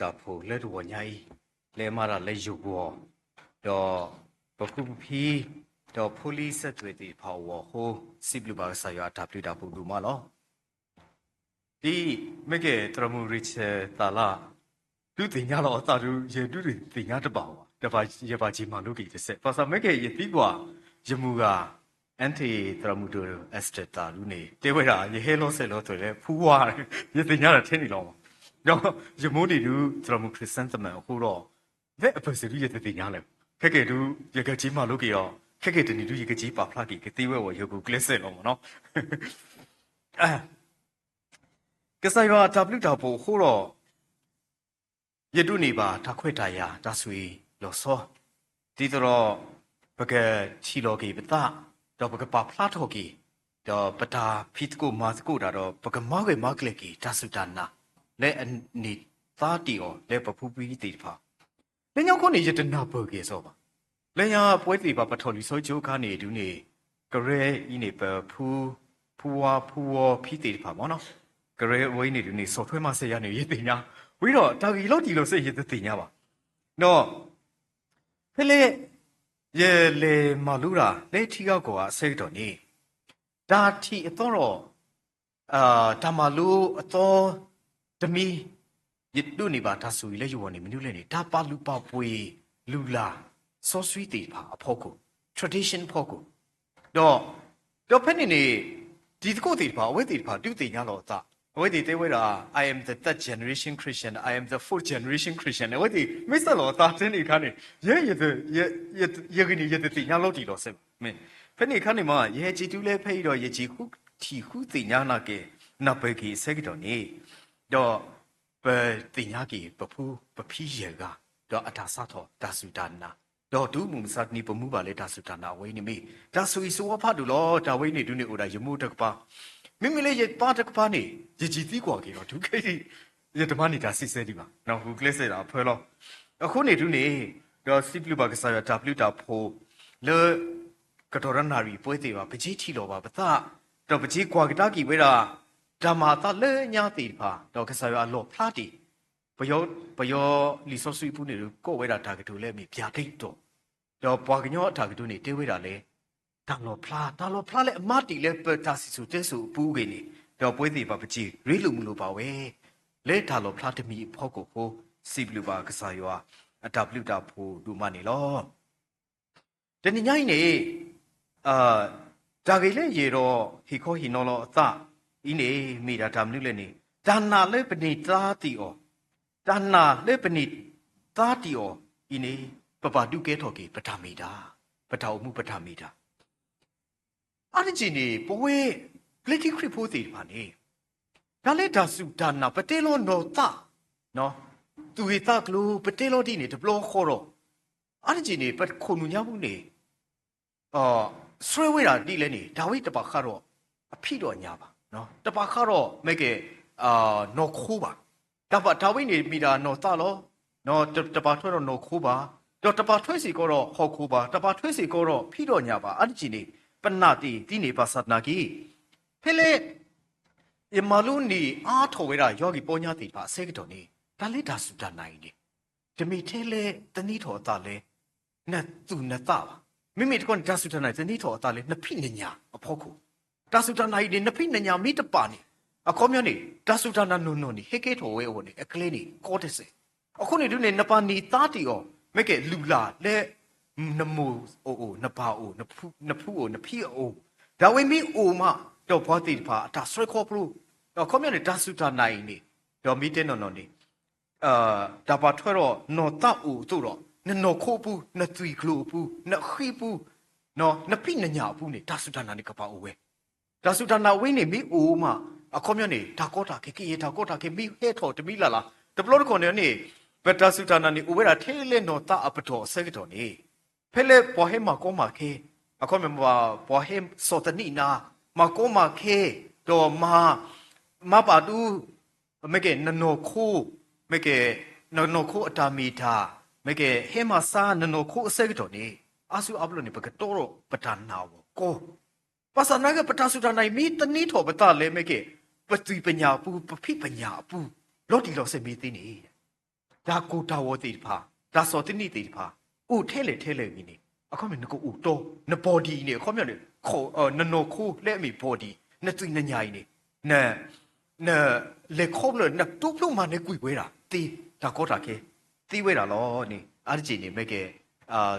တာဖို့လဲတော့ညာဤလဲမတာလဲယူဘောတော့ပခုဖီတော့ဖိုလီဆက်တွေတီဖော်ဝဟိုစီဘလူဘာဆာယာတာပလီတာဖို့ဒူမလောဒီမကေတရမူရစ်တာလာသူတင်ညာလောအတာသူရေတူတွေတင်ညာတပါဝတပါရေပါကြီးမလို့ကြီးတစ်ဆက်ပါစာမကေရေတီကွာယမူကအန်တီတရမူဒိုအက်စတက်တာလူနေတေဝဲတာရေဟဲလောဆဲလောဆိုလဲဖူးွားရေတင်ညာတာထင်းနေလော တော့ယမိုးဒီလူတရမူခရစ်စန်တမန်ဟိုတော့ဘယ်အပစရီရေတင်ညာလဲခက်ကေတူရေကကြီးမလို့ကြီးရောခက်ကေတနီတူရေကကြီးပါဖလာကြီးကတိဝဲဝရေကူကလစ်ဆက်လောမနော်အဲကစားရတာပလူတာပိုဟိုတော့ယတုနေပါတခွေတရာတဆွေလောစောဒီတော့ဘကချီလောကေပတာတော့ဘကပါဖလာထော်ကေတော့ပတာဖိတကိုမာစကိုဒါတော့ဘကမောက်ကေမောက်ကလေကေတဆုတနာ လဲအနီသာတီော်လဲပပူပီတီဖာလဲညောင်းကိုနေယတနာဘောကေစောပါလဲညာပွဲတီပါပထော်လီဆိုချိုးခါနေဒူးနေကရဲဤနေပဖူဖူဝါဖူဝဖိတီဖာမောနော်ကရဲဝိနေလူနေစော်ထွဲမဆက်ရနေရတင်ညာဝိတော့တာဂီလို့ဒီလို့စိတ်ရတဲ့ညာပါနော်ဖလေရေလေမလူရာလေထီကောက်ကောအစိတ်တော်နေဒါထီအတော့တော့အာတမလူအတော့ တမီရတုနေပါဒါဆိုရလေယူဝနေမနုလဲနေဒါပါလူပါပွေလူလာစောဆွီတေပါအဖို့ကို tradition ဖို့ကိုတော့တော့ဖက်နေနေဒီတကုတ်တေပါအဝဲတေပါတူတေညာတော့တာဝိဒီတေဝရာ I am the third generation Christian I am the fourth generation Christian ဝိဒီမစ္စလောတာတင်းနေခါနေရဲရတဲ့ရဲရဲရဲကနီရဲတဲ့ညာလို့တီလို့ဆက်မင်းဖက်နေခါနေမှာရဲချီတူလဲဖိတော့ရဲချီခုထီခုတင်ညာနာကေနဘကေဆက်ကတော့နေ တော့ပတင်ညာကေပဖူးပဖီးရဲကတော့အတာဆတ်တော့ဒါစုဒါနာတော့ဒုမုံစတ်နီပမှုပါလေဒါစုဒါနာဝိနေမိဒါဆူဆိုဝဖတ်တူလို့ဒါဝိနေဒုနေအိုဒါယမှုတကပါမိမိလေးရပါတကပါနေရကြည်သီးကွာကေတော့ဒုခိရဓမ္မနေတာစစ်စဲဒီပါနော်ဟူကလစ်စဲတာဖွဲလို့အခုနေဒုနေတော့စီပလူပါကစားရတာပလူတာဖိုလေကတော်ရနာရီပွဲသေးပါပကြီးထီတော့ပါပသတော့ပကြီးကွာကတာကီဝဲတာ ဓမ္မာတလဲညာတိပါတော့ကစားရအလောဖလာတီဘယောဘယောလီဆော့ဆွေပူနေကိုဝဲတာတာကတူလဲမိပြာခိတ်တော့တော့ပွားကညောအတာကတူနေတေးဝဲတာလဲတန်လို့ဖလားတန်လို့ဖလားလေအမတီလေပတာစီဆိုတဲဆိုပူးကနေတော့ပွဲစီပါပကြီးရိလူမှုလို့ပါဝဲလေတာလို့ဖလားတမီဖောက်ကိုဖိုးစီဘလူပါကစားရွာအတပလူတာဖိုးဒူမနေလောတနေ့ညိုင်းနေအာဒါကြီးလေရေတော့ဟီခိုဟီနော်လောအသ ဤနေမိတာဒါမလူလေနေဒါနာလေပနိတာတီအောဒါနာလေပနိတာတီအောဤနေပပတုကဲထော်ကေပထမီတာပထအမှုပထမီတာအရဂျီနီပဝေပလတီခရဖိုတီပါနေဒါလေဒါစုဒါနာပတေလောနောတာနော်သူဟိတာကလူပတေလောဒီနေဒပလောခေါ်တော့အရဂျီနီပခုံနူညာဘူးနေအော်ဆွေဝေတာဒီလဲနေဒါဝိတပါခါတော့အဖိတော့ညာပါ နော်တပါခါတော့မဲကေအာနော်ခိုးပါတပါဒါဝိနေမိတာနော်တာလောနော်တပါထွဲတော့နော်ခိုးပါတော့တပါထွဲစီကတော့ဟောခိုးပါတပါထွဲစီကတော့ဖိတော့ညာပါအရဂျီနီပနတိတိနေပါသတ်နာကီဖေလေယမလူနီအားထော်ဝဲတာယောဂီပေါ်ညာတိပါဆေကတော်နေဒါလေးဒါစုတနိုင်နေဓမီထဲလေတနီးထော်အသားလေနတ်သူနတ်တာပါမိမိတကွန်ဒါစုတနိုင်တနီးထော်အသားလေနှစ်ဖိနညာအဖို့ခု ဒါစုတနိုင်နေနှစ်ဖိနညာမိတပါနေအကောမျိုးနေဒါစုတနာနုံနုံနေဟေကေထော်ဝဲဝနေအကလေးနေကောတစေအခုနေဒုနေနပါနီတာတီယောမဲကေလူလာလေနမိုးအိုအိုနပါအိုနဖူနဖူအိုနဖီအိုဒါဝိမီအိုမတော့ဘောတိဖာအတာဆွဲခေါ်ပလူတော့ခေါမျိုးနေဒါစုတာနိုင်နေတော့မီတင်နော်နော်နေအာဒါပါထွဲတော့နော်တာအိုတို့တော့နနော်ခိုးပူနသွီကလိုပူနခီပူနော်နဖိနညာပူနေဒါစုတာနာနေကပါအိုဝဲ ဒါစုတာနာဝိနေမီအိုမအခေါမျိုးနေဒါကောတာခေခေဒါကောတာခေမီဟဲထော်တမီလာလာတပလို့ကွန်နေဘက်တာစုတာနာနေအိုဝဲတာထဲလေနော်တာအပတော်ဆက်တော်နေဖဲလေပေါ်ဟဲမကောမခေအခုမမပေါ်ဟဲစောတနိနာမကောမခေတော့မမပါတူမကေနနောခိုမကေနနောခိုအတာမီတာမကေဟဲမစာနနောခိုအစက်တော့နေအဆူအပလို့နေပကတော့ပတနာဝကို ပါစနာကပတဆုတနိုင်မီတနီထောပတလဲမကေပတိပညာပူပဖိပညာပူလော်တီလော်စမီသိနေဒါကိုတာဝတိဖာဒါစောတိနိတိဖာအိုထဲလေထဲလေကြီးနေအခုမနကိုအိုတော့နဘော်ဒီနေအခုမနေခေါ်နနောခိုးလက်မီဘော်ဒီနသွိနညာနေနဲနဲလေခေါ်လို့နတူပလို့မနေကွေဝဲတာတီဒါကောတာကေတီဝဲတာလောနေအားကြည့်နေမဲ့ကေအာ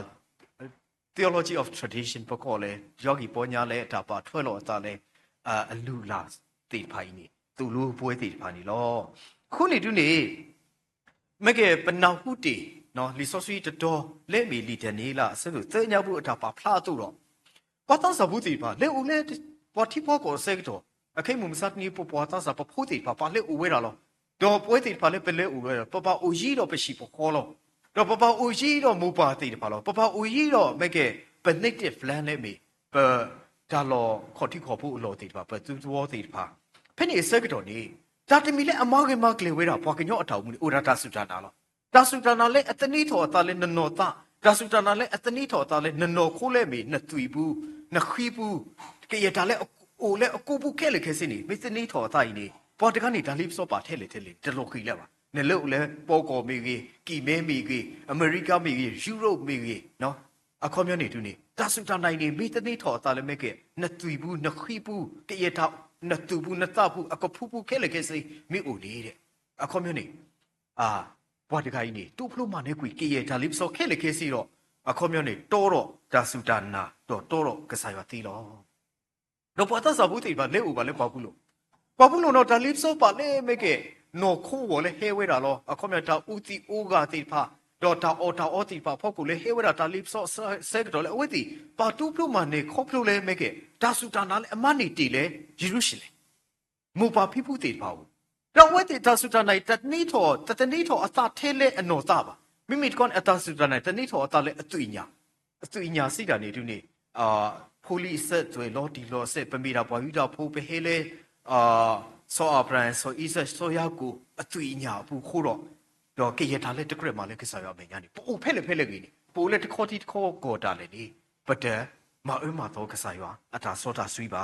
theology of tradition ပကောလေယောဂီပေါ်ညာလဲဒါပါထွဲလို့အသားလဲအာအလူလာတေဖိုင်နေသူလူပွဲတေဖိုင်နေလောခုနေတူနေမကေပနောက်ဟုတီနော်လီဆိုဆွီတတော်လက်မီလီတနေလာဆဲလို့တဲညာဘူးအတာပါဖလာတူတော့ပတ်တဆဘူးတီပါလေဦးလေပေါ်တီပေါ်ကိုဆက်တော့အခိမှုမစတ်နီပေါ်ပေါ်တဆပဖို့တီပါပါလေဦးဝဲတာလောတော့ပွဲတီပါလေပလေဦးဝဲပပဦးကြီးတော့ပရှိပခေါ်လော တော့ပပအိုကြီးတော့မူပါတိတယ်ပါလို့ပပအိုကြီးတော့မဲ့ကပနိတ်တဲ့ဖလန်နဲ့မီပဒါလောခေါတိခေါ်ဖို့အလောတိတယ်ပါပသူသောတိတယ်ပါဖက်နေစက်ကတော့နေဒါတမီလဲအမောင်ကမကလေဝဲတာပွားကညော့အထောက်မှုအိုရတာစုတာနာလောဒါစုတာနာလဲအတနီထော်တာလဲနနောတာဒါစုတာနာလဲအတနီထော်တာလဲနနောခိုးလဲမီနသွီဘူးနခီဘူးကရတာလဲအိုလဲအကူဘူးခဲလေခဲစနေမစ္စနီထော်တာကြီးနေပေါ်တကနေဒါလိပစောပါထဲလေထဲလေတလောခီလဲပါ နေလို့လဲပေါ်ကောမီကြီးကီမဲမီကြီးအမေရိကမီကြီးယူရိုပမီကြီးနော်အခေါ်မျိုးနေတူနေတဆူတနိုင်နေမိတနေထော်တာလည်းမဲ့ကနတူဘူးနခီဘူးတရတာနတူဘူးနတဘူးအကဖူဖူခဲလေခဲစိမိအိုနေတဲ့အခေါ်မျိုးနေအာဘွားတခိုင်းနေတူဖလို့မနဲ့ကွေကရတာလေးစောခဲလေခဲစီတော့အခေါ်မျိုးနေတောတော့ဒါဆူတနာတော့တောတော့ကစားရတီလောတော့ပတ်သက်စာဘူးတိပါလေဦးပါလေပေါ့ဘူးလို့ပပူလုံးတော့တလစ်စောပါလေမေကေ နော်ခိုးဝလေဟဲဝဲတာလောအခုမြတာဦးတီဦးကတိဖာတော့တာအော်တာအော်တီဖာဖောက်ကူလေဟဲဝဲတာတလစ်စောဆဲကတော့လေအဝဲတီပါတူဖလို့မနေခေါဖလို့လေမေကေဒါဆူတာနာလေအမနီတီလေယေရုရှလင်မူပါဖိဖူတီပါဘူးတော့ဝဲတီဒါဆူတာနိုင်တနီထောတတနီထောအသာထဲလေအနော်တာပါမိမိကွန်အသာဆူတာနိုင်တနီထောအသာလေအသွိညာအသွိညာစိတာနေတူနေအာဖိုလီဆက်တွေလော်တီလော်ဆက်ပမီတာပွားယူတာဖိုးပဲဟဲလေအာ ဆောအပရန်ဆောဣဇဆောယာကိုအသွိညာဘူးခိုးတော့တော့ကေရတာလေတကရမလေကစားရမယ်ညာနေပိုဖဲလေဖဲလေကြီးနေပိုလေတခေါတီတခေါကောတာလေနေပဒမအမတော့ကစားရအတာဆောတာဆွီပါ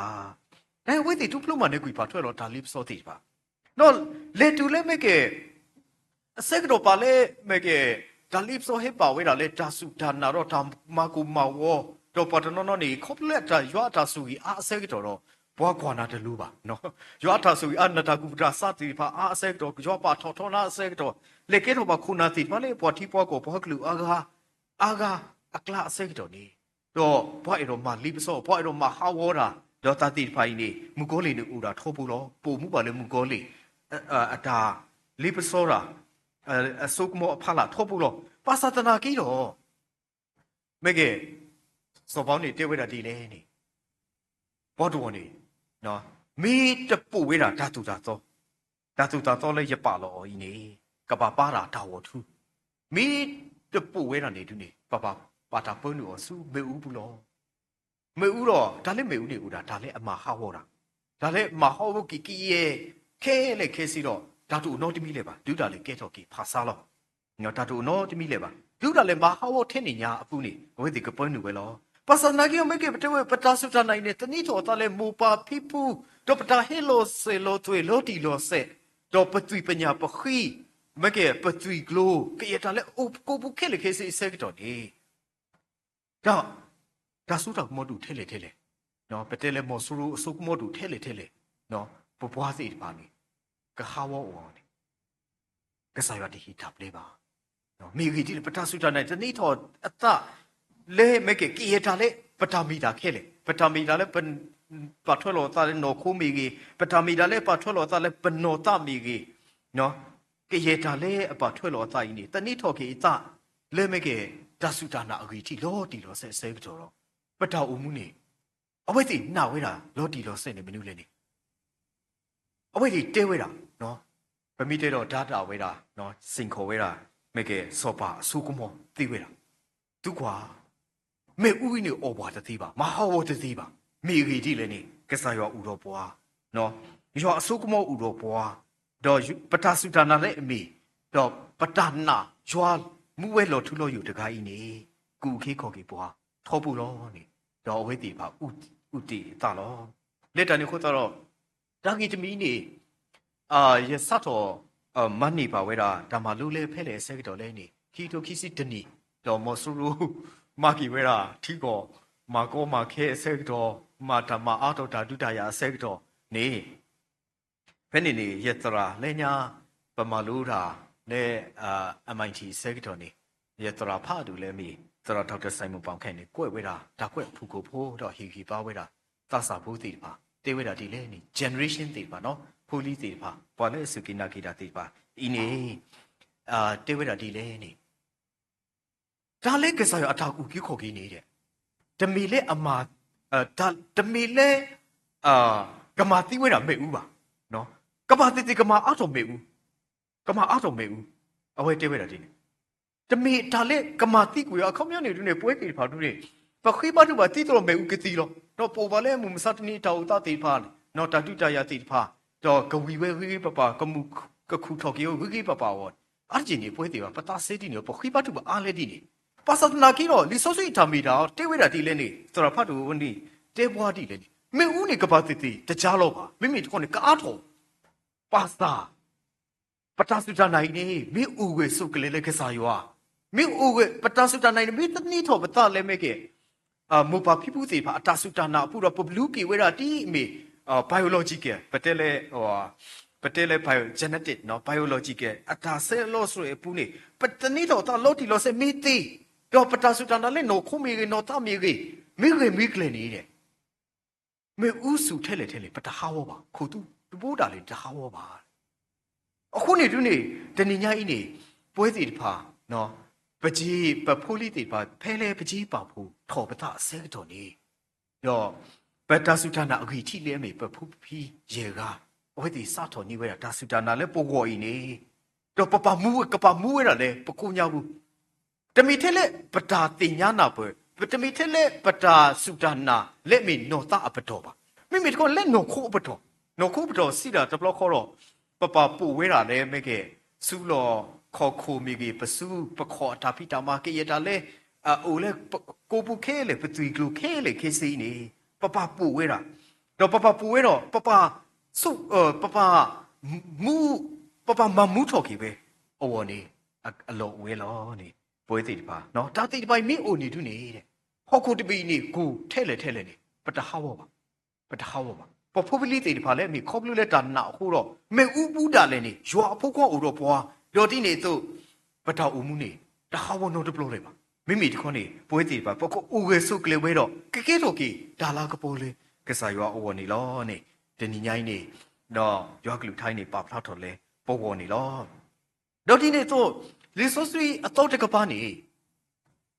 အဲဝိတိတူဖလို့မနေကွီပါထွက်တော့ဒါလိပစောတိပါနော်လေတူလေမေကေအစကတော့ပါလေမေကေဒါလိပစောဟေပါဝဲတာလေဒါစုဒါနာတော့ဒါမကူမဝတော့ပတ်နော်နော်နေခေါပလက်တာရွာတာစုကြီးအားအစကတော့တော့ ဘွားကွာနာတလူပါနော်ရွာတာစုကြီးအနတာကူတာစတိဖာအားအစကတော့ရွာပါထော်ထော်နာအစကတော့လေကေတော့ပါခုနာတိပါလေပွားတီပွားကိုဘွားကလူအာဂါအာဂါအကလာအစကတော့နေတော့ဘွားရောမလိပစောဘွားရောမဟာဝေါ်တာတော့တတိဖိုင်နေမူကိုလီနေဦးတာထောပူတော့ပို့မှုပါလေမူကိုလီအတာလိပစောတာအဆုကမောအဖလာထောပူတော့ပါစတနာကီတော့မေကေစောပေါင်းနေတေဝဲတာဒီလဲနေဘောတူနေ နော်မီတပူဝဲတာဓာတုတာတော့ဓာတုတာတော့လဲရပါလောဤနေကပပါတာတာဝထုမီတပူဝဲတာနေတူနေပပပါတာပွန်းလို့ဆူမေဦးဘူးလောမေဦးတော့ဒါလည်းမေဦးနေဦးတာဒါလည်းအမဟာဝေါ်တာဒါလည်းမဟာဝကီကီရဲ့ခဲလေခဲစီတော့ဓာတုနော်တမီလေပါဒုတာလေကဲတော့ကီဖာစားလောနော်ဓာတုနော်တမီလေပါဒုတာလေမဟာဝထင်းနေညာအပူနေဝဲဒီကပွန်းနူပဲလော Pasanagi omeke ptewe patasuta na ine tanito tale mupa pipu do pata helo se lo tue lo di lo se do patui panya pakhi meke patui glo ke ya tale o ko bu ke le ke se se to ni da da su ta mo du the le the le no patele mo su ru su mo du the le the le no bo bwa si ba ni ka ha wo wo ni ka sa ya di hi tap le ba no mi gi di patasuta na tanito ata လဲမကေကီရတာလေပတာမီတာခဲလေပတာမီတာလေပပထွလောတာလေနော်ခုမီကြီးပတာမီတာလေပထွလောတာလေပနောတာမီကြီးနော်ကီရတာလေအပထွလောတာကြီးနေတနိထော်ကေတာလဲမကေတဆုတာနာအဂီတီလောတီလောဆဲဆဲကြောတော့ပတာအုံမှုနေအဝိတိနာဝဲတာလောတီလောဆဲနေမနုလဲနေအဝိတိတဲဝဲတာနော်ပမိတဲတော့ဓာတာဝဲတာနော်စင်ခေါ်ဝဲတာမကေစောပါအဆုကမောတိဝဲတာသူကွာ မေဥိနေအော်ဘွားတသေးပါမဟာဝတသေးပါမေရီတိလည်းနေကစားရွာဥတော်ဘွားနော်ရွာအစုကမောဥတော်ဘွားတော့ပတာစုတာနာလည်းအမေတော့ပတာနာရွာမူဝဲလော်ထူလို့ယူတကားဤနေကူခေခေါ်ကေဘွားထောပူလောနေတော့ဝဲတီပါဥဥတီတာလောလက်တန်ခုတော့ဒါကြီးတမီနေအာရစတ်တော်အမနီပါဝဲတာဒါမှလူလေဖဲလေဆက်တော်လဲနေခီတိုခီစီတနီတော်မဆူရူ မာကီဝဲတာထီကောမာကောမာခဲဆက်တော်မာတမအာတော်တာဒုတယာဆက်တော်နေဖဲနေနေယတရာလဲညာပမာလူတာလဲအာ MIT ဆက်တော်နေယတရာဖာဒူလဲမီသရဒေါက်တာဆိုင်မန်ပေါင်ခဲနေကွဲ့ဝဲတာဒါကွဲ့ဖူကိုဖိုးတော့ဟီဟီပါဝဲတာသစာဘူးတီပါတေဝဲတာဒီလဲနေ generation တီပါနော်ဖူလီတီပါပေါ်လဲစုကိနာကိတာတီပါဤနေအာတေဝဲတာ ဒီလဲနေဒါလဲကစားရအထောက်အကူခေါ်ကြီးနေတဲ့တမီလဲအမာအာဒါတမီလဲအာကမာတိဝဲတာမဲ့ဦးပါနော်ကမာတိတိကမာအတော်မဲ့ဦးကမာအတော်မဲ့ဦးအဝဲတေဝဲတာဒီနေတမေဒါလက်ကမာတိကိုရအခေါမြနေတူနေပွဲကေဖာတူနေပခိဘတုဘာတိတော်မေဥကတိလောတော့ပေါ်ပါလဲမူမစတနီတောက်တာတေဖာနော်တတုတရတိဖာတော့ကဝီဝဲဝီပပကမှုကခုထော်ကီဝီကီပပဝတ်အာဂျင်နေပွဲတေပါပတာစေတီနေပခိဘတုဘာအားလေဒီနေပါစတနာ ကီတော့လီဆိုဆွီတာမီတာတေဝဲတာတီလဲနေစရဖတ်တူဝနီတေဘွားတီလဲနေမေဦးနေကပါတိတိတကြားတော့ပါမိမိတခေါနေကားထော်ပါစတာပတာစုတာနိုင်နေမိဦးဝဲစုကလေးလဲကစားရွာမိအိုဝပတာစုတနိုင်မိတနီထောပတာလဲမဲကေအမူပါဖိပူစီပါအတာစုတနာပူတော့ပဘလူကီဝဲတာတီမေအ biological ပတဲလဲဟိုပတဲလဲ bio genetic နော် biological အတာဆဲလို့ဆိုရပူနေပတနီတော့တာလို့တီလို့စမီတီ တော့ပတာစုတနာလဲနော်ခုမီကေနော်တာမီကေမိကေမိကလေနေတဲ့မေဥစုထဲလေထဲလေပတဟာဝပါခုတူတပိုးတာလေတဟာဝပါအခုနေတူနေတဏိညာဤနေပွဲစီတဖာနော်ပကြီးပဖိုးလေးတွေပါဖဲလဲပကြီးပါဖို့ထော်ပတာဆဲတော်နေရောဘတ်တာစုတနာအခိထိလဲမေပဖူးဖီရေကဝဲဒီစတော်နေဝဲတာစုတနာလဲပိုကောဤနေတော့ပပမူကပမူဝဲတာလဲပကူညာဘူး တမီထဲလဲပတာတင်ညာနာပွဲတမီထဲလဲပတာစုတနာလက်မေနော်တာအပတော်ပါမိမိတကောလက်နော်ခိုးအပတော်နော်ခိုးပတော်စီတာတဘလခေါ်တော့ပပပူဝဲတာလဲမဲကဲစူလောခေါ်ခိုမီကြီးပစုပခေါ်တာဖီတာမာကေရတာလေအိုလေကိုပူခဲလေပတူကလူခဲလေခဲစီနေပပပူဝဲတာတော့ပပပူဝဲတော့ပပစုပပမူပပမမူထော်ကြီးပဲအော်နေအလောဝဲလောနေ ပွဲတိတပါနော်တာတိတပိုင်မင်းအိုနေတူနေတဲ့ဟောက်ခုတပီနေကိုထဲလေထဲလေနေပတဟောပါပတဟောပါပဖိုပလီတေတပါလေမိခေါပလူလက်တာနာခုတော့မေဥပူတာလည်းနေရွာအဖို့ခေါအိုတော့ပွားပျော်တိနေသို့ပတောက်ဦးမှုနေတဟာဝနိုတပလို့လေပါမိမိတခွန်းနေပွဲတီပါပကောဦးဝဲဆုကလေဝဲတော့ကကဲတော့ကီဒါလာကပိုးလေကစားရွာအဝနေလောနေတနီညိုင်းနေတော့ရွာကလူထိုင်းနေပါဖလောက်တော်လေပေါ်ပေါ်နေလောတော့ဒီနေသို့ လီဆိုဆွီအတော့တကပါနေ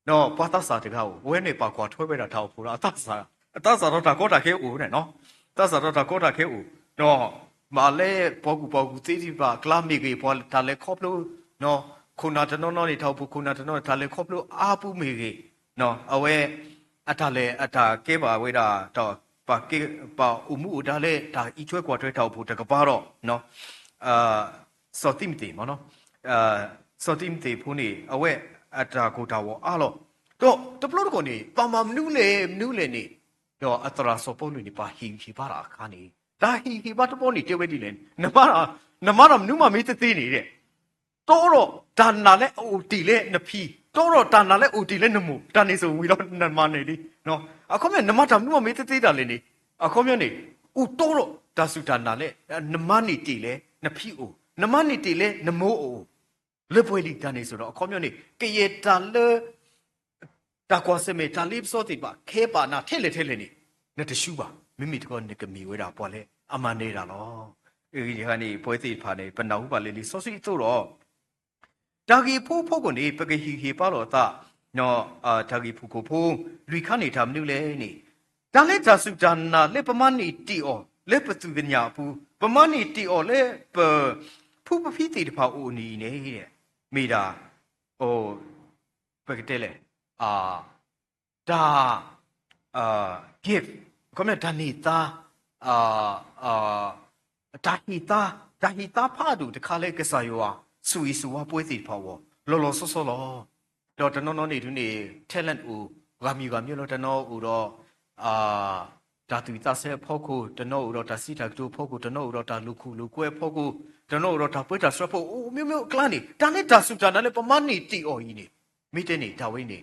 နော်ပါတဆာတကောဝဲနေပါကွာထွဲပဲတာထောက်ဖို့အတဆာအတဆာတော့တာကောတာခဲဦးနဲ့နော်တဆာတော့တာကောတာခဲဦးတော့မာလဲပေါကူပေါကူသေးစီပါကလာမီကေပေါ်တာလဲခေါပလို့နော်ခုနာတနောနောနေထောက်ဖို့ခုနာတနောဒါလဲခေါပလို့အာပူမီကေနော်အဝဲအထလဲအထကဲပါဝဲတာတော့ပါကေပါဥမှုဒါလဲဒါဤချွဲကွာထွဲထောက်ဖို့တကပါတော့နော်အာစောတိမတီမနော်အာ စောတိမတီဖူးနေအဝဲအတာကိုတာဝအားလို့တော့တပလို့ကိုနေပါမမနူးလေမနူးလေနေတော့အတရာစောပုံနေပါဟီဟီပါတာခါနေဒါဟီဟီဘာတပေါ်နေတေဝဲဒီလေနမရာနမရာနုမမေးတသေးနေတဲ့တော့တော့ဒါနာလဲအိုတီလဲနဖီတော့တော့ဒါနာလဲအိုတီလဲနမူဒါနေဆိုဝီတော့နမနေလीနော်အခုမြနမတာနုမမေးတသေးတာလေနေအခုမြနေဥတော့တော့ဒါစုဒါနာလဲနမနေတီလဲနဖီအိုနမနေတီလဲနမိုးအို လေပွဲလီဒါနေဆိုတော့အခုမြနေကရေတာလဲတာကွာစမေတာလိပစောတိပါခဲပါနာထဲလေထဲလေနေနဲ့တရှူပါမိမိတကောနေကမီဝဲတာပေါ်လေအမနေတာလောအေဒီဟာနေပွဲစီဖာနေပနာဟုပါလေလီစောစီတို့တော့တာဂီဖိုးဖိုးကိုနေပကဟီဟီပါတော့တာနော်အာတာဂီဖူကိုဖိုးလူခနေတာမနုလေနေဒါလက်သာစုဒါနာလက်ပမနီတီအောလက်ပသူကညာဖူပမနီတီအောလက်ပဖူပဖီတီတဖာအိုနီနေတဲ့ မိတာဟိုပကတဲ့လေအာဒါအာ gift ကမဒါနေတာအာအာဒါဟီတာဒါဟီတာဖာဒူတခါလေကစားယောဆူီဆူဝပွဲစီဖော်ဝလောလောဆောဆောလောတော့တနောနောနေသူနေ talent ဦးဂါမီဂါမြို့လောတနောဦးတော့အာဒါတူတာဆဲဖောက်ခုတနောဦးတော့ဒါစီတာတူဖောက်ခုတနောဦးတော့ဒါလူခုလူကွဲဖောက်ခု ကျွန်တော်တို့ဒါပွဲတာဆွတ်ဖို့အိုးမျိုးမျိုးကလန်နေဒါနဲ့ဒါဆူတာနဲ့ပမနီတီအော်ကြီးနေမိတဲ့နေဒါဝိနေ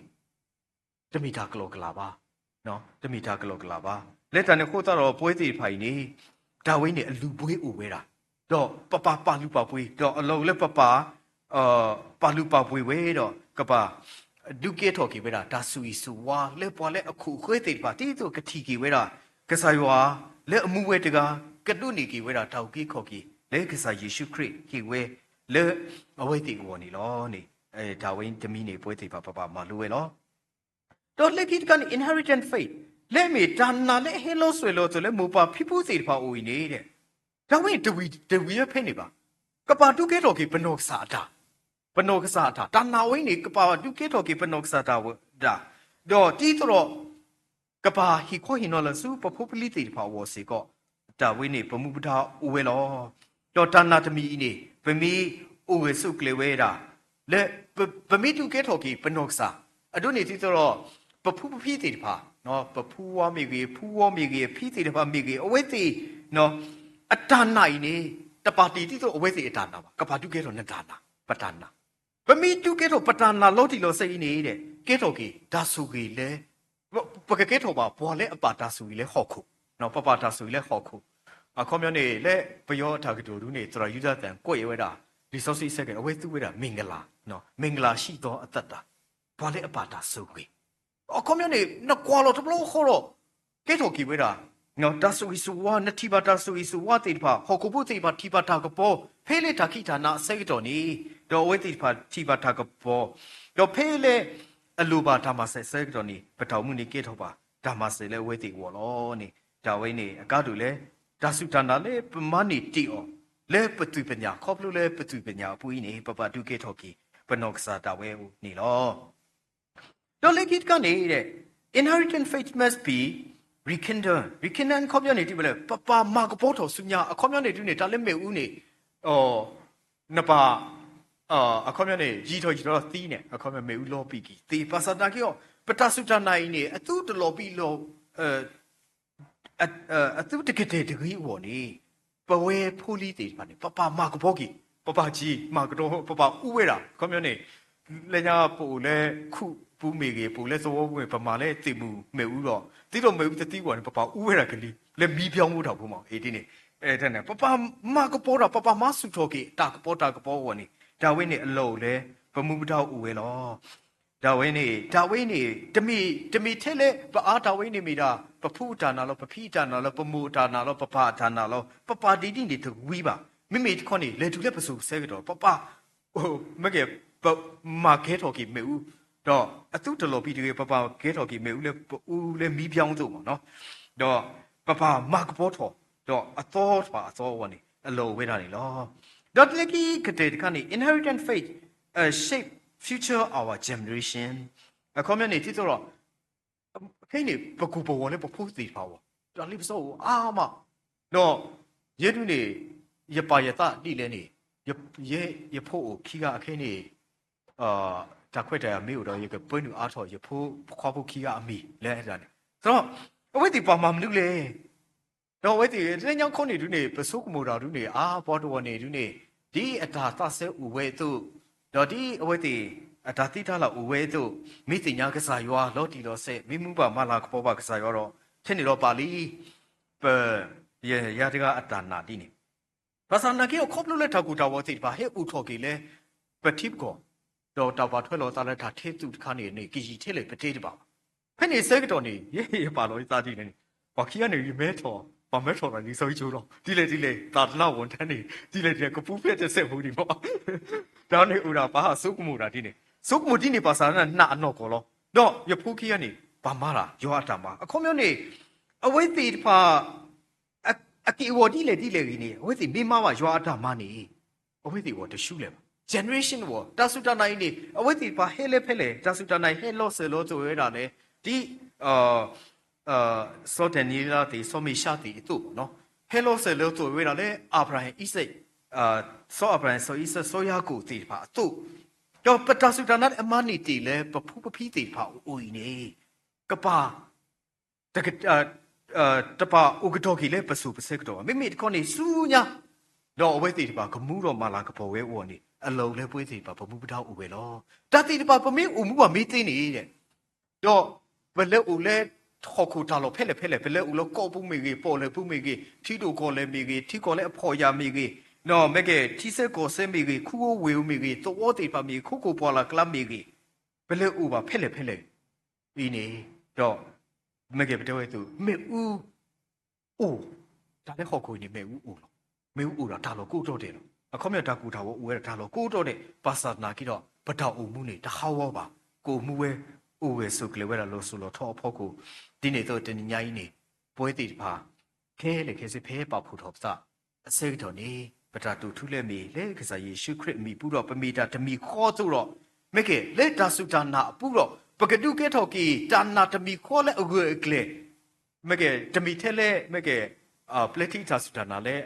တမီတာကလောကလာပါနော်တမီတာကလောကလာပါလက်တန်နဲ့ခိုးတော့ပွဲစီဖိုင်နေဒါဝိနေအလူပွဲအိုဝဲတာတော့ပပပါလူပါပွဲတော့အလုံးလက်ပပအာပါလူပါပွဲဝဲတော့ကပါဒုကေထော်ကေဝဲတာဒါဆူီဆူဝါလက်ပေါ်လက်အခုခွေးတေပါတီတို့ကတိကေဝဲတာကဆိုင်ဝါလက်အမှုဝဲတကားကတုနေကေဝဲတာတောက်ကေခေါ်ကေ လေကစားယေရှုခရစ်ကေဝဲလေအဝိတေဝနီလောနေအဲဒါဝိန်တမီနေပွဲတေပါပပမလူဝဲလောတော့လက်ကိတကန် inheritance faith လက်မီတန်နာလက်ဟဲလို့ဆွေလို့ဆိုလဲမူပါဖိဖူးစီတပါအိုဤနေတဲ့ဒါဝိန်တဝီတဝီရဖိနေပါကပါတုကေတော်ကေဘနောစာတာဘနောကစားတာတန်နာဝိနေကပါတုကေတော်ကေဘနောကစားတာဝဒါတော့တီတော့ကပါဟီခိုဟီနော်လဆူပပူပလီတီတပါဝစီကောဒါဝိနေပမှုပဒါဥဝဲလော တော့တန်နာတမီနေဗမီဥဝဲစုကလေဝဲတာလက်ဗမီတုကေတော်ကေဘနောကစားအဒုနေတီတော့ပပူပဖီတီတပါနော်ပပူဝါမီကေဖူဝါမီကေဖီတီတပါမီကေအဝဲတီနော်အတန်နိုင်နေတပါတီတီတော့အဝဲစီအတန်နာပါကပါတုကေတော်နဲ့တာနာပတန်နာပမီတုကေတော့ပတနာလို့တီလို့စိတ်နေတဲ့ကေတော့ကေဒါဆူကေလေပကကေတော့ပါဘွာလေအပါတာဆူလေဟော့ခုနော်ပပတာဆူလေဟော့ခုအ ခုမျိုးနေလေပယောတာကတူဒူနေကျွန်တော်ယူဇာတန်ကိုယ်ရွေးတာ resource ဆက်ကအဝဲသူဝဲတာမင်္ဂလာနော်မင်္ဂလာရှိသောအသက်တာဘွာလေအပါတာဆူကေအခုမျိုးနေနကွာလို့တဘလို့ခေါ်တော့ကေတော့ကေဝဲတာနော်ဒါဆူဆူဝါနတိပါတာဆူဆူဝါတေပါဟောကုပုတေပါတိပါတာကပေါ်ဖေးလေတာခိတာနာစိတ်တော်နီတော့ဝဲတိပါတိပါတာကပေါ်တော့ဖေးလေအလိုပါဓမ္မဆေစိတ်တော်နီပထောင်မှုနေကေတော့ပါဓမ္မဆေလေဝဲတိဝော်လောနေဒါဝဲနေအကားတူလေ ဒါစုတန္တာလေပမနီတီအောလေပတူပညာခေါပလူလေပတူပညာပူနေပပဒုကေထော်ကီပနောကစားတာဝဲနေလောတော့လေကိတကနေတဲ့ inheritance faith must be rekindle rekindle ခေါမျောနေတိဘလေပပမာကပေါ်တော်ဆုညာအခေါမျောနေတိနေတာလည်းမေဦးနေအော်နပါအာအခေါမျောနေကြီးတော်ကြီးတော်သီးနေအခေါမျောမေဦးလောပီကီတေပါစတာကီယောပတဆုတနိုင်နေအသူတလောပီလောအဲ အအသူတကတဲ့တကြီးဝော်နေပဝဲဖိုးလီတေပါနေပပမာကပေါ်ကီပပကြီးမာကတော့ပပဥဝဲတာခေါမျောနေလေညာပိုလေခုပူမေကေပူလဲစောဝဲပမာလဲတိမှုမေဦးတော့တိတော့မေဦးတတိကွာပပဥဝဲတာကလေးလဲမီးပြောင်းမှုတော့ဘုံမောင်အေးဒီနေအဲတဲ့နဲ့ပပမကပေါ်တာပပမဆုတော့ကေတာကပေါ်တာကပေါ်ဝနေဒါဝိနေအလောလဲပမှုပထောက်ဥဝဲလော ဒါဝိနေဒါဝိနေတမီတမီထဲလဲပအားဒါဝိနေမိတာပဖူတာနာလောပဖိတာနာလောပမှုတာနာလောပပတာနာလောပပဒီဒီနေတဝီပါမိမိခွန်နေလေတူလဲပစုဆဲကတော့ပပဟိုမကေပမာခဲတော်ကေမေဦးတော့အတုတလော်ပြီးဒီပပခဲတော်ကြီးမေဦးလဲဦးလဲမီးပြောင်းစုံပါနော်တော့ပပမကပေါ်တော်တော့အသောပါအသောဝနေအလောဝဲတာနေလောတော့တကီကတဲ့ခဏ inheritance faith a shape future our generation အခုမြနေတိတော့ခိနေပကူပဝလဲပဖို့သေးပါဝဒါလိပစောအာမတော့ယေတုနေရပါယတတိလဲနေရရရဖို့ခီကအခင်းနေအာဒါခွက်တယ်မေဦးတော့ရေကပွင့်နူအားထော်ရဖိုးခွားဖို့ခီကအမီလဲအဲ့ဒါနဲ့ဆိုတော့အဝိတိပါမမလူလေတော့ဝိတိတင်းချောင်းခုန်နေဒုနေပစုကမူတာဒုနေအာဘောတော်နေဒုနေဒီအတာသဆဲဥဝဲသူ တော့ဒီအဝိတိအတာတိထားလာဥဝဲသူမိတိညာကစားရွာလော်တီလော်ဆဲမိမှုပါမလာကပေါ်ပါကစားရွာတော့ဖြစ်နေတော့ပါလီပရရတကအတာနာတိနေဘာသာနာကေခေါပလို့လက်ထောက်ကူတာဝတိပါဟဲ့ဥထော်ကေလေပတိပကောတော့တော့ပါထွက်လို့သားလက်တာထေသူတခါနေနေကကြီးထဲလေပတိတပါဖက်နေစဲကတော့နေရေရပါလို့သားကြည့်နေဘာခီကနေမဲထော် ဘာမဲထော်တာဒီဆိုချိုးတော့ဒီလေဒီလေတာတနာဝန်ထမ်းနေဒီလေဒီကပူးပြက်တဲ့ဆက်ဘူးဒီပေါ့ဒါနေဦးတာဘာစုကမှုတာဒီနေစုကမှုဒီနေပါစာနာနာအနော်ကောလောတော့ရဖူးခီကနေဘာမာတာယောအတာမှာအခုမျိုးနေအဝိသေတဖာအကီဝဒီလေဒီလေကြီးနေအဝိသေမိမဝယောအတာမနေအဝိသေဝတရှုလေပါ generation ဝတာစုတနိုင်နေအဝိတိပါဟဲလေဖဲလေတာစုတနိုင်ဟဲလော့ဆယ်လို့ဆိုရတာလေဒီအာ အာစောတနီလာတီစောမီရှာတီတူနော်ဟဲလော့ဆယ်လို့ဆိုရတာလေအာဗြဟံဣစိတ်အာစောအာဗြဟံဆိုဣစဆိုယာကိုတီပါတူတော့ပတာစုတနတ်အမနီတီလေပဖူပဖီတီပါအိုနေကပါတကအာတပါဥကတော်ကြီးလေပစုပစက်တော်မိမိတခေါနေစူညာတော့အဝဲတီတပါကမှုတော့မလာကပေါ်ဝဲဝနေအလုံးလဲပွေးစီပါဘမှုပထောက်ဦးပဲလောတာတီတပါပမင်းဦးမှုကမေးသိနေတဲ့တော့ဘလက်ဦးလဲ ခေါ်ခုတာလို့ဖဲ့လေဖဲ့လေဘလက်ဦးလောကောပူမေကြီးပေါ်လေပူမေကြီးထီတို့ကောလဲမေကြီးထီကောလဲအဖော်ရမေကြီးနော်မကဲထီဆက်ကောဆဲမေကြီးခူကိုဝေဦးမေကြီးတော့တီပါမေခုကိုပေါ်လာကလပ်မေကြီးဘလက်ဦးပါဖဲ့လေဖဲ့လေဒီနေတော့မကဲဘတဲ့ဝဲသူမေဦးအိုးဒါလည်းခေါ်ခုနေမေဦးအိုးမေဦးဦးတာဒါလို့ကိုတော့တယ်လို့အခေါမြတ်တာကူတာဝဦးရဒါလို့ကိုတော့တယ်ပါစာနာကိတော့ပတောက်အုံမှုနေတဟောဝပါကိုမှုဝဲ ဦးဝဲဆုကလေဝဲတာလို့ဆိုလို့ထောအဖို့ကိုဒီနေတော့တင်ညာကြီးနေပွဲတီတပါခဲလေခဲစဖဲပေါဖို့တော့စအစိတ်တော်နေပတာတူထုလက်မီလေကစားယေရှုခရစ်မီပူတော့ပမီတာတမီခေါ်သူတော့မကေလေတာစုတာနာပူတော့ပကတုကဲထော်ကီတာနာတမီခေါ်လေအကွေကလေမကေတမီထဲလေမကေအာပလက်တီတာစုတာနာလေ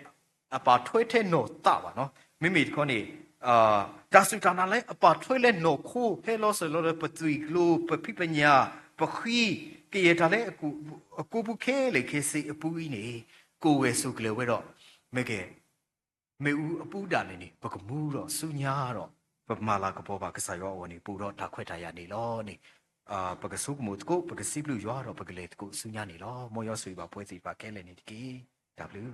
အပါထွေးတဲ့နော်တာပါနော်မိမိခေါနေ အာဒါစုတနာလဲအပါထွေးလဲနော်ခိုးဟဲလောဆလောပတူီကလိုပပိပညာပခီကေရတလဲအကူအကူဘူးခဲလေခဲစီအပူကြီးနေကိုဝဲစုကလေးဝဲတော့မဲကဲမေဦးအပူတာနေနေပကမူတော့စုညာတော့ပမာလာကပေါ်ပါကစားရောဝနေပူတော့ဒါခွဲထားရနေလောနေအာပကဆုကမို့ကိုပကစီဘလူရွာတော့ပကလေကိုစုညာနေလောမောရဆွေပါပွဲစီပါကဲလေနေတကီ W